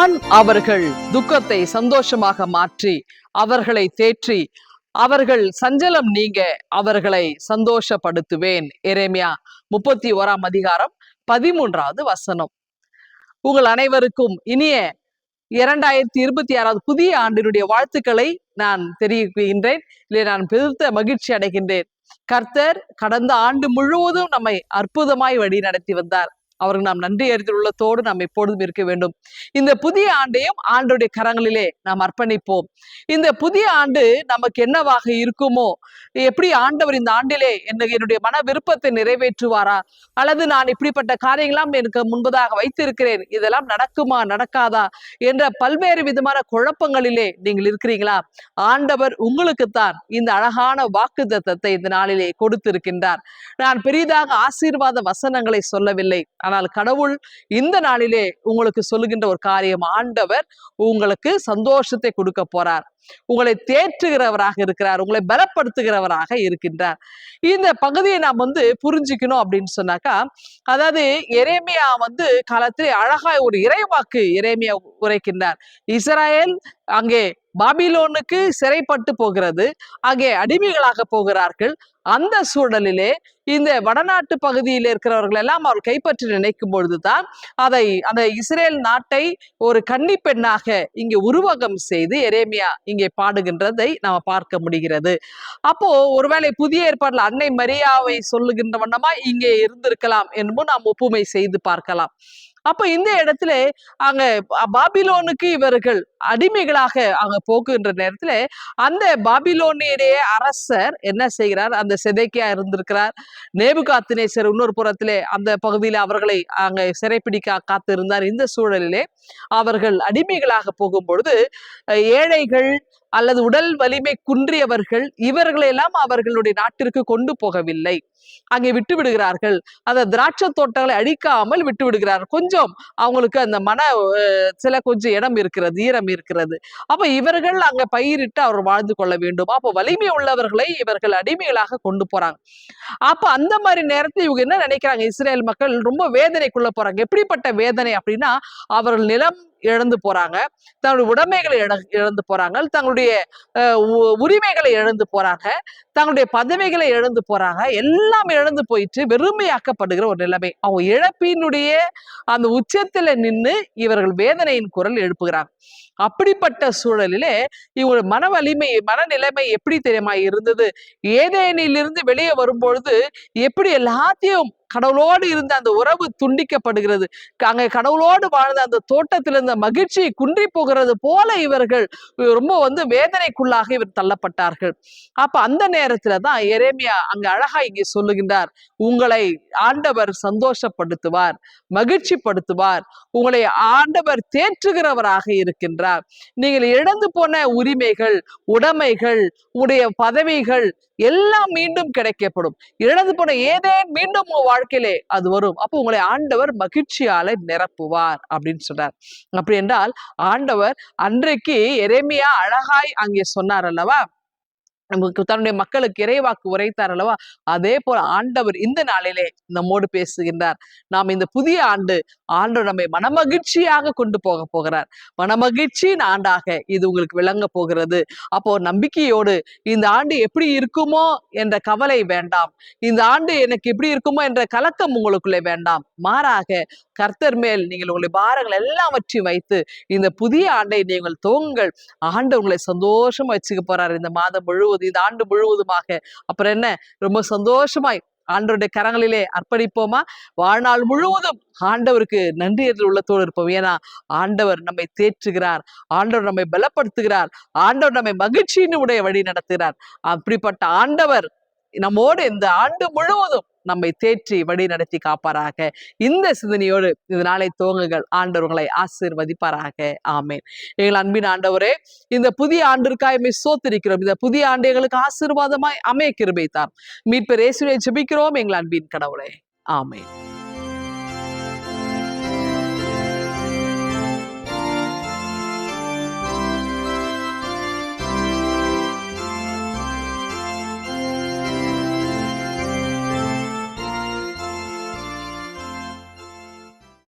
நான் அவர்கள் துக்கத்தை சந்தோஷமாக மாற்றி அவர்களை தேற்றி அவர்கள் சஞ்சலம் நீங்க அவர்களை சந்தோஷப்படுத்துவேன். எரேமியா முப்பத்தி ஓராம் அதிகாரம் பதிமூன்றாவது வசனம். உங்கள் அனைவருக்கும் இனிய இரண்டாயிரத்தி இருபத்தி ஆறாவது புதிய ஆண்டினுடைய வாழ்த்துக்களை நான் தெரிவிக்கின்றேன். இல்லை நான் பெருத்த மகிழ்ச்சி அடைகின்றேன். கர்த்தர் கடந்த ஆண்டு முழுவதும் நம்மை அற்புதமாய் வழி நடத்தி வந்தார். அவருக்கு நாம் நன்றி அறிந்து உள்ளத்தோடு நாம் எப்பொழுதும் இருக்க வேண்டும். இந்த புதிய ஆண்டையும் ஆண்டுடைய கரங்களிலே நாம் அர்ப்பணிப்போம். இந்த புதிய ஆண்டு நமக்கு என்னவாக இருக்குமோ? எப்படி ஆண்டவர் இந்த ஆண்டிலே என்ன என்னுடைய மன விருப்பத்தை நிறைவேற்றுவாரா? அல்லது நான் இப்படிப்பட்ட காரியங்களாம் எனக்கு முன்பதாக வைத்திருக்கிறேன் இதெல்லாம் நடக்குமா நடக்காதா? என்ற பல்வேறு விதமான குழப்பங்களிலே நீங்கள் இருக்கிறீங்களா ஆண்டவர் உங்களுக்குத்தான் இந்த அழகான வாக்கு தத்தத்தை இந்த நாளிலே கொடுத்திருக்கின்றார். நான் பெரிதாக ஆசீர்வாத வசனங்களை சொல்லவில்லை. ஆனால் கடவுள் இந்த நாளிலே உங்களுக்கு சொல்லுகின்ற ஒரு காரியம் ஆண்டவர் உங்களுக்கு சந்தோஷத்தை கொடுக்க போறார். உங்களை தேற்றுகிறவராக இருக்கிறார் உங்களை பலப்படுத்துகிறவராக இருக்கின்றார். இந்த பகுதியை நாம் வந்து புரிஞ்சுக்கணும் அப்படின்னு சொன்னாக்கா அதாவது எரேமியா வந்து காலத்திலே அழகாய் ஒரு இறைவாக்கு எரேமியா உரைக்கின்றார். இஸ்ராயல் அங்கே பாபிலோனுக்கு சிறைப்பட்டு போகிறது. அங்கே அடிமைகளாக போகிறார்கள். அந்த சூழலிலே இந்த வடநாட்டு பகுதியில் இருக்கிறவர்கள் எல்லாம் அவர் கைப்பற்றி நினைக்கும் பொழுதுதான் அதை அந்த இஸ்ரேல் நாட்டை ஒரு கன்னி பெண்ணாக இங்கே உருவகம் செய்து எரேமியா இங்கே பாடுகின்றதை நாம் பார்க்க முடிகிறது. அப்போ ஒருவேளை புதிய ஏற்பாடுல அன்னை மரியாவை சொல்லுகின்ற வண்ணமா இங்கே இருந்திருக்கலாம் என்பும் நாம் ஒப்புமை செய்து பார்க்கலாம். அப்ப இந்த இடத்துல அங்க பாபிலோனுக்கு இவர்கள் அடிமைகளாக அங்க போக்குகின்ற நேரத்துல அந்த பாபிலோனியடைய அரசர் என்ன செய்கிறார்? அந்த செதைக்கியா இருந்திருக்கிறார். நேபுகாத்தினேசர் இன்னொரு புறத்திலே அந்த பகுதியில அவர்களை அங்க சிறைப்பிடிக்க காத்திருந்தார். இந்த சூழலிலே அவர்கள் அடிமைகளாக போகும் பொழுது ஏழைகள் அல்லது உடல் வலிமை குன்றியவர்கள் இவர்களெல்லாம் அவர்களுடைய நாட்டிற்கு கொண்டு போகவில்லை. அங்கே விட்டு விடுகிறார்கள் அந்த திராட்சை தோட்டங்களை அழிக்காமல் விட்டு விடுகிறார்கள் கொஞ்சம் அவங்களுக்கு அந்த மன சில கொஞ்சம் இடம் இருக்கிறது ஈரம் இருக்கிறது. அப்ப இவர்கள் அங்க பயிரிட்டு அவர் வாழ்ந்து கொள்ள வேண்டும். அப்போ வலிமை உள்ளவர்களை இவர்கள் அடிமைகளாக கொண்டு போறாங்க. அப்ப அந்த மாதிரி நேரத்தில் இவங்க என்ன நினைக்கிறாங்க? இஸ்ரேல் மக்கள் ரொம்ப வேதனைக்குள்ள போறாங்க. எப்படிப்பட்ட வேதனை அப்படின்னா அவர்கள் நிலம் இழந்து போறாங்க. தங்களுடைய உடைமைகளை இழந்து போறாங்க. தங்களுடைய உரிமைகளை இழந்து போறாங்க. தங்களுடைய பதவிகளை இழந்து போறாங்க. எல்லாம் இழந்து போயிட்டு வெறுமையாக்கப்படுகிற ஒரு நிலைமை. அவங்க இழப்பினுடைய அந்த உச்சத்துல நின்று இவர்கள் வேதனையின் குரல் எழுப்புகிறாங்க. அப்படிப்பட்ட சூழலிலே இவங்களோட மன வலிமை மனநிலைமை எப்படி தெரியுமா இருந்தது? ஏதேனிலிருந்து வெளியே வரும்பொழுது எப்படி எல்லாத்தையும் கடவுளோடு இருந்த அந்த உறவு துண்டிக்கப்படுகிறது. அங்க கடவுளோடு வாழ்ந்த அந்த தோட்டத்தில் இருந்த மகிழ்ச்சி குன்றி போகிறது போல இவர்கள் ரொம்ப வந்து வேதனைக்குள்ளாக இவர் தள்ளப்பட்டார்கள். அப்ப அந்த நேரத்துல தான் எரேமியா அங்க அழகா இங்கே சொல்லுகின்றார் உங்களை ஆண்டவர் சந்தோஷப்படுத்துவார் மகிழ்ச்சிப்படுத்துவார் உங்களை ஆண்டவர் தேற்றுகிறவராக இருக்கின்றார். நீங்கள் இழந்து போன உரிமைகள் உடைமைகள் உடைய பதவிகள் எல்லாம் மீண்டும் கிடைக்கப்படும். இழந்து போன ஏதே மீண்டும் உங்க வாழ்க்கையிலே அது வரும். அப்போ உங்களை ஆண்டவர் மகிழ்ச்சியால நிரப்புவார் அப்படின்னு சொல்றார். அப்படி என்றால் ஆண்டவர் அன்றைக்கு எரேமியா அழகாய் அங்கே சொன்னார் அல்லவா? நமக்கு தன்னுடைய மக்களுக்கு இறைவாக்கு உரைத்தார் அல்லவா? அதே போல ஆண்டவர் இந்த நாளிலே நம்மோடு பேசுகின்றார். நாம் இந்த புதிய ஆண்டு ஆண்டு நம்மை மனமகிழ்ச்சியாக கொண்டு போக போகிறார். மனமகிழ்ச்சியின் ஆண்டாக இது உங்களுக்கு விளங்க போகிறது. அப்போ நம்பிக்கையோடு இந்த ஆண்டு எப்படி இருக்குமோ என்ற கவலை வேண்டாம். இந்த ஆண்டு எனக்கு எப்படி இருக்குமோ என்ற கலக்கம் உங்களுக்குள்ளே வேண்டாம். மாறாக கர்த்தர் மேல் நீங்கள் உங்களுடைய பாரங்கள் எல்லாவற்றையும் வைத்து இந்த புதிய ஆண்டை நீங்கள் தோங்கள் ஆண்டு உங்களை சந்தோஷமா வச்சுக்க போறாரு இந்த மாதம் முழுவதும் இந்த ஆண்டு முழுவதுமாக. அப்புறம் என்ன? ரொம்ப சந்தோஷமாய் ஆண்டவருடைய கரங்களிலே அர்ப்பணிப்போமா? வாழ்நாள் முழுவதும் ஆண்டவருக்கு நன்றி என்று உள்ளத்தோடு இருப்போம். ஏன்னா ஆண்டவர் நம்மை தேற்றுகிறார். ஆண்டவர் நம்மை பலப்படுத்துகிறார். ஆண்டவர் நம்மை மகிழ்ச்சியின் உடைய வழி நடத்துகிறார். அப்படிப்பட்ட ஆண்டவர் நம்மோடு இந்த ஆண்டு முழுவதும் நம்மை தேற்றி வழி நடத்தி காப்பாராக. இந்த சிந்தனையோடு இந்த நாளை துவங்குகள் ஆண்டவர்களை ஆசீர்வதிப்பாராக. ஆமேன். எங்கள் அன்பின் ஆண்டவரே இந்த புதிய ஆண்டிற்காய் சோத்திருக்கிறோம். இந்த புதிய ஆண்டு எங்களுக்கு ஆசீர்வாதமாய் அமைய கிருபைத்தார் மீட்பர் இயேசுவை ஜெபிக்கிறோம் எங்கள் அன்பின் கடவுளே. ஆமேன்.